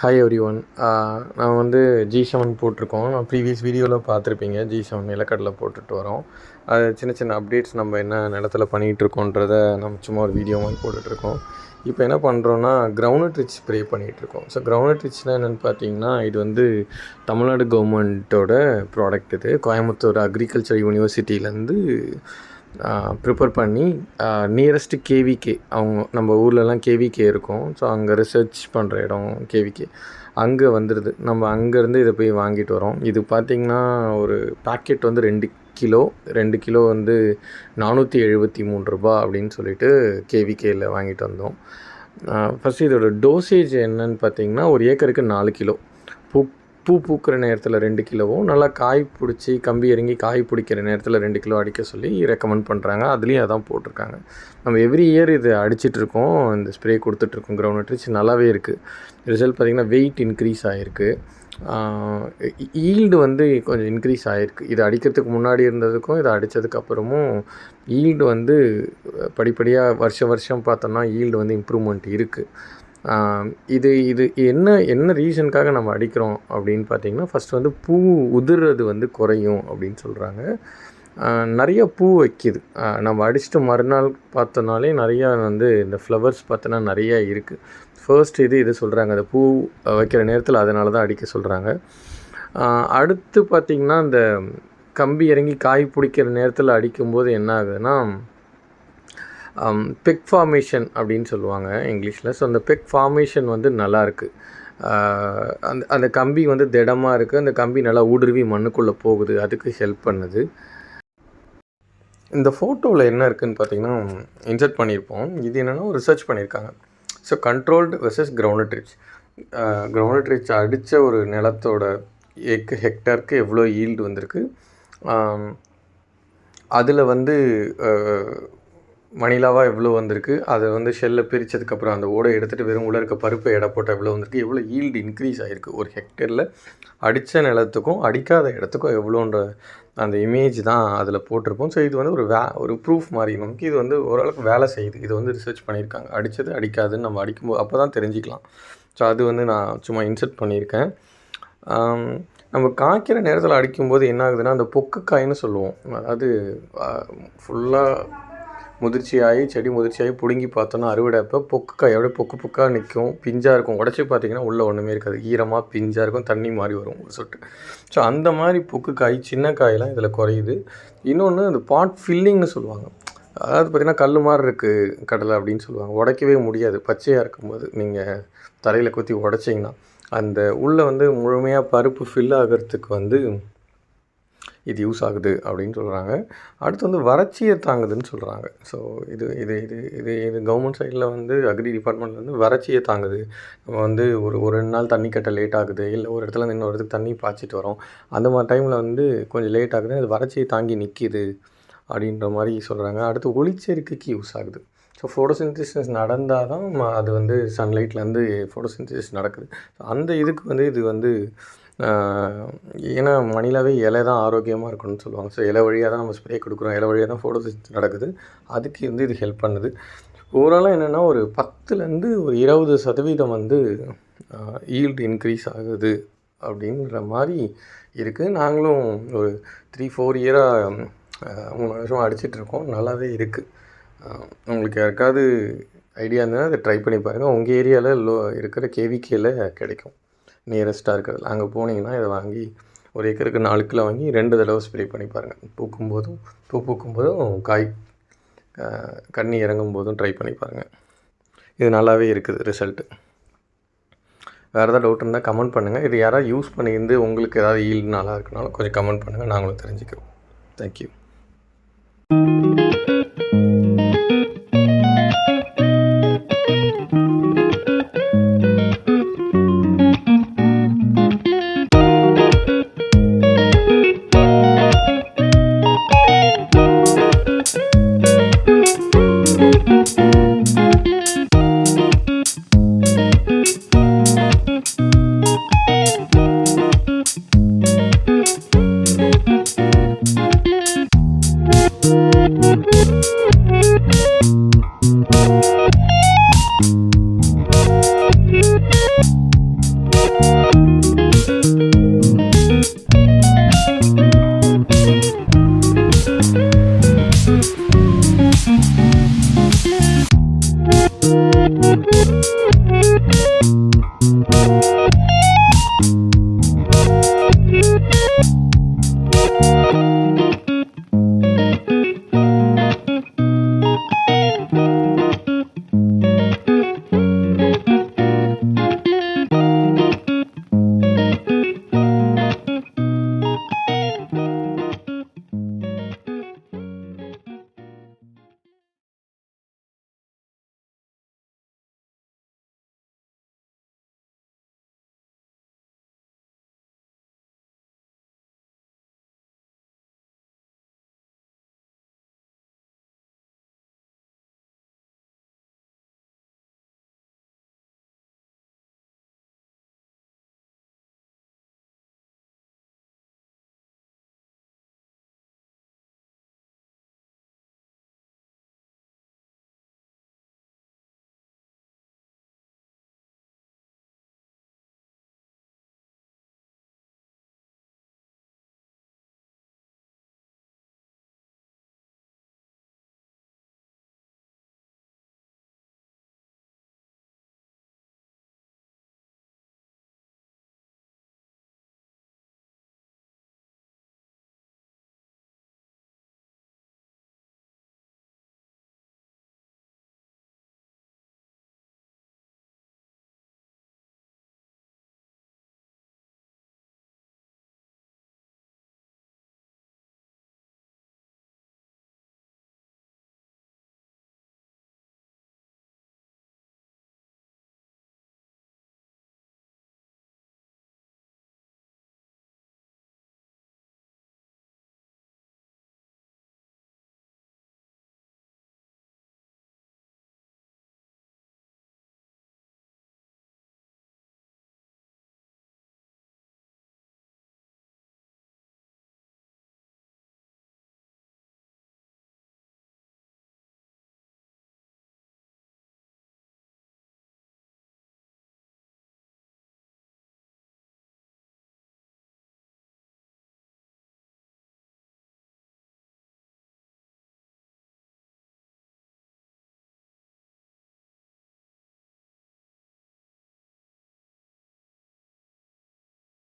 Hi every one நான் வந்து G seven போட்டிருக்கோம். நான் ப்ரீவியஸ் வீடியோவில் பார்த்துருப்பீங்க. ஜி செவன் நிலக்கடலை போட்டுட்டு வரோம். அது சின்ன சின்ன அப்டேட்ஸ் நம்ம என்ன நிலத்துல பண்ணிகிட்டு இருக்கோன்றத நம்ம சும்மா ஒரு வீடியோ மாதிரி போட்டுட்ருக்கோம் இப்போ என்ன பண்ணுறோன்னா கிரவுண்ட் ரிச் ஸ்ப்ரே பண்ணிகிட்ருக்கோம் ஸோ கிரவுண்ட் ரிச்னால் என்னென்னு பார்த்தீங்கன்னா இது வந்து தமிழ்நாடு கவர்மெண்ட்டோட ப்ராடக்ட் இது. கோயம்புத்தூர் அக்ரிகல்ச்சர் யூனிவர்சிட்டியிலேருந்து ப்ரிப்பேர் பண்ணி நியரஸ்ட்டு கேவிகே அவங்க நம்ம ஊர்லலாம் கேவிகே இருக்கும். ஸோ அங்கே ரிசர்ச் பண்ணுற இடம் கேவிகே அங்கே வந்துடுது நம்ம அங்கேருந்து இதை போய் வாங்கிட்டு வரோம். இது பார்த்திங்கன்னா ஒரு பாக்கெட் வந்து ரெண்டு கிலோ. ரெண்டு கிலோ வந்து நானூற்றி எழுபத்தி மூணு ரூபா அப்படின்னு சொல்லிட்டு கேவிகேயில் வாங்கிட்டு வந்தோம். ஃபஸ்ட்டு இதோட டோசேஜ் என்னன்னு பார்த்தீங்கன்னா ஒரு ஏக்கருக்கு நாலு கிலோ. பூ பூ பூக்கிற நேரத்தில் ரெண்டு கிலோவும் நல்லா காய் பிடிச்சி கம்பி இறங்கி காய் பிடிக்கிற நேரத்தில் ரெண்டு கிலோ அடிக்க சொல்லி ரெக்கமெண்ட் பண்ணுறாங்க அதுலேயும் அதான் போட்டிருக்காங்க. நம்ம எவ்ரி இயர் இது அடிச்சிட்ருக்கோம் இந்த ஸ்ப்ரே கொடுத்துட்ருக்கோம் கிரவுண்ட் ரிச் நல்லாவே இருக்குது ரிசல்ட் பார்த்திங்கன்னா வெயிட் இன்க்ரீஸ் ஆகிருக்கு ஈல்டு வந்து கொஞ்சம் இன்க்ரீஸ் ஆகிருக்கு இது அடிக்கிறதுக்கு முன்னாடி இருந்ததுக்கும் இதை அடித்ததுக்கப்புறமும் ஈல்டு வந்து படிப்படியாக வருஷம் வருஷம் பார்த்தோம்னா ஈல்டு வந்து இம்ப்ரூவ்மெண்ட் இருக்குது இது இது என்ன என்ன ரீசனுக்காக நம்ம அடிக்கிறோம் அப்படின்னு பார்த்தீங்கன்னா ஃபஸ்ட் வந்து பூ உதிர்றது வந்து குறையும் அப்படின்னு சொல்கிறாங்க நிறைய பூ வைக்கிது. நம்ம அடிச்சுட்டு மறுநாள் பார்த்தோனாலே நிறையா வந்து இந்த ஃப்ளவர்ஸ் பார்த்தோன்னா நிறையா இருக்குது ஃபர்ஸ்ட் இது இது சொல்கிறாங்க அந்த பூ வைக்கிற நேரத்தில் அதனால தான் அடிக்க சொல்கிறாங்க அடுத்து பார்த்திங்கன்னா இந்த கம்பி இறங்கி காய் பிடிக்கிற நேரத்தில் அடிக்கும்போது என்ன ஆகுதுன்னா Um, பெக் ஃபார்மேஷன் அப்படின்னு சொல்லுவாங்க இங்கிலீஷில். ஸோ அந்த பெக் ஃபார்மேஷன் வந்து நல்லாயிருக்கு uh, அந்த அந்த கம்பி வந்து திடமாக இருக்குது அந்த கம்பி நல்லா ஊடுருவி மண்ணுக்குள்ளே போகுது. அதுக்கு ஹெல்ப் பண்ணுது. இந்த ஃபோட்டோவில் என்ன இருக்குதுன்னு பார்த்தீங்கன்னா இன்சர்ட் பண்ணியிருப்போம். இது என்னென்னா ரிசர்ச் பண்ணியிருக்காங்க. So controlled versus ground rich ground rich அடித்த ஒரு நிலத்தோட ஏக்கு ஹெக்டருக்கு எவ்வளோ ஈல்டு வந்திருக்கு? Um, அதில் வந்து uh, மணிலாவாக எவ்வளோ வந்திருக்கு. அதை வந்து ஷெல்லை பிரித்ததுக்கப்புறம் அந்த ஓடை எடுத்துகிட்டு வெறும் உள்ள இருக்க பருப்பை எடை போட்டால் எவ்வளோ வந்திருக்கு. எவ்வளோ ஈல்டு இன்க்ரீஸ் ஆகிருக்கு ஒரு ஹெக்டேரில் அடித்த நிலத்துக்கும் அடிக்காத இடத்துக்கும் எவ்வளோன்ற அந்த இமேஜ் தான் அதில் போட்டிருப்போம். ஸோ இது வந்து ஒரு வே ஒரு ப்ரூஃப் மாதிரி நமக்கு. இது வந்து ஓரளவுக்கு வேலை செய்யுது. இது வந்து ரிசர்ச் பண்ணியிருக்காங்க. அடித்தது அடிக்காதுன்னு நம்ம அடிக்கும்போது அப்போ தான் தெரிஞ்சிக்கலாம். ஸோ அது வந்து நான் சும்மா இன்சர்ட் பண்ணியிருக்கேன். நம்ம காய்க்கிற நேரத்தில் அடிக்கும்போது என்ன ஆகுதுன்னா அந்த பொக்கு காயின்னு சொல்லுவோம் அதாவது ஃபுல்லாக முதிர்ச்சியாகி செடி முதிர்ச்சியாகி பிடுங்கி பார்த்தோன்னா அறுவடை அப்போ பொக்கு காயோட பொக்கு பொக்காக நிற்கும் பிஞ்சாக இருக்கும். உடச்சி பார்த்தீங்கன்னா உள்ளே ஒன்றுமே இருக்காது. ஈரமாக பிஞ்சாக இருக்கும். தண்ணி மாதிரி வரும் ஒரு சொட்டு. ஸோ அந்த மாதிரி பொக்கு காய் சின்ன காயெல்லாம் இதில் குறையுது. இன்னொன்று இந்த பாட் ஃபில்லிங்னு சொல்லுவாங்க. அதாவது பார்த்திங்கன்னா கல் மாதிரி இருக்குது கடலை அப்படின்னு சொல்லுவாங்க. உடைக்கவே முடியாது. பச்சையாக இருக்கும்போது நீங்கள் தரையில் குத்தி உடச்சிங்கன்னா அந்த உள்ளே வந்து முழுமையாக பருப்பு ஃபில் ஆகிறதுக்கு வந்து இது யூஸ் ஆகுது அப்படின்னு சொல்கிறாங்க அடுத்து வந்து வறட்சியை தாங்குதுன்னு சொல்கிறாங்க ஸோ இது இது இது இது இது கவர்மெண்ட் சைடில் வந்து அக்ரி டிபார்ட்மெண்ட் வந்து வறட்சியை தாங்குது. நம்ம வந்து ஒரு ஒரு ரெண்டு நாள் தண்ணி கட்ட லேட் ஆகுது. இல்லை ஒரு இடத்துல இருந்து இன்னொரு இடத்துக்கு தண்ணி பாய்ச்சிட்டு வரோம். அந்த மாதிரி டைமில் வந்து கொஞ்சம் லேட் ஆகுது அது வறட்சியை தாங்கி நிற்கிது அப்படின்ற மாதிரி சொல்கிறாங்க அடுத்து ஒளிச்சேர்க்கைக்கு யூஸ் ஆகுது. ஸோ ஃபோட்டோசிந்தசிஸ் நடந்தால் தான் அது வந்து சன்லைட்லேருந்து ஃபோட்டோசிந்தசிஸ் நடக்குது. அந்த இதுக்கு வந்து இது வந்து ஏன்னா மணிலாவே இலை தான் ஆரோக்கியமாக இருக்கணும்னு சொல்லுவாங்க. ஸோ இலை வழியாக தான் நம்ம ஸ்ப்ரே கொடுக்குறோம். இலை வழியாக தான் ஃபோட்டோ நடக்குது. அதுக்கு வந்து இது ஹெல்ப் பண்ணுது. ஓவராலாக என்னென்னா ஒரு பத்துலேருந்து ஒரு இருபது சதவீதம் வந்து ஈல்டு இன்க்ரீஸ் ஆகுது அப்படின்ற மாதிரி இருக்குது நாங்களும் ஒரு த்ரீ ஃபோர் இயராக மூணு வருஷமாக அடிச்சிட்ருக்கோம் நல்லாவே இருக்குது உங்களுக்கு யாருக்காவது ஐடியா இருந்ததுன்னா அதை ட்ரை பண்ணி பாருங்கள் உங்கள் ஏரியாவில் லோ இருக்கிற கேவிகேயில் கிடைக்கும். நியரஸ்ட்டாக இருக்கிறதுல. அங்கே போனீங்கன்னா இதை வாங்கி ஒரு ஏக்கருக்கு நாலு கிலோ வாங்கி ரெண்டு தடவை ஸ்ப்ரே பண்ணி பாருங்கள் பூக்கும் போதும் பூ பூக்கும் போதும் காய் கண்ணி இறங்கும் போதும் ட்ரை பண்ணி பாருங்கள் இது நல்லாவே இருக்குது ரிசல்ட்டு வேறு ஏதாவது டவுட் இருந்தால் கமெண்ட் பண்ணுங்கள் இது யாராவது யூஸ் பண்ணியிருந்து உங்களுக்கு ஏதாவது ஈல்டு நல்லா இருக்குனாலும் கொஞ்சம் கமெண்ட் பண்ணுங்கள் நாங்களும் தெரிஞ்சுக்கிறோம். Thank you